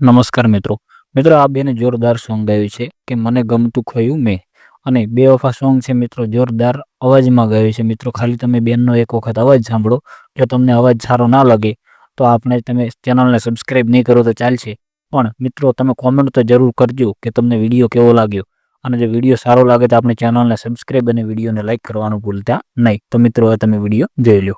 નમસ્કાર મિત્રો. મિત્રો, આ બેને જોરદાર સોંગ ગાયું છે કે મને ગમતું ખોયું મેં. અને બે વફા સોંગ છે મિત્રો, જોરદાર અવાજમાં ગાયું છે. મિત્રો, ખાલી તમે બેનનો એક વખત અવાજ સાંભળો. જો તમને અવાજ સારો ના લાગે, તો આપણે તમે ચેનલને સબસ્ક્રાઈબ નહીં કરો તો ચાલશે. પણ મિત્રો, તમે કોમેન્ટ તો જરૂર કરજો કે તમને વીડિયો કેવો લાગ્યો. અને જો વીડિયો સારો લાગે તો આપણે ચેનલને સબસ્ક્રાઈબ અને વિડીયોને લાઇક કરવાનું ભૂલતા નહીં. તો મિત્રો, હવે તમે વીડિયો જોઈ લો.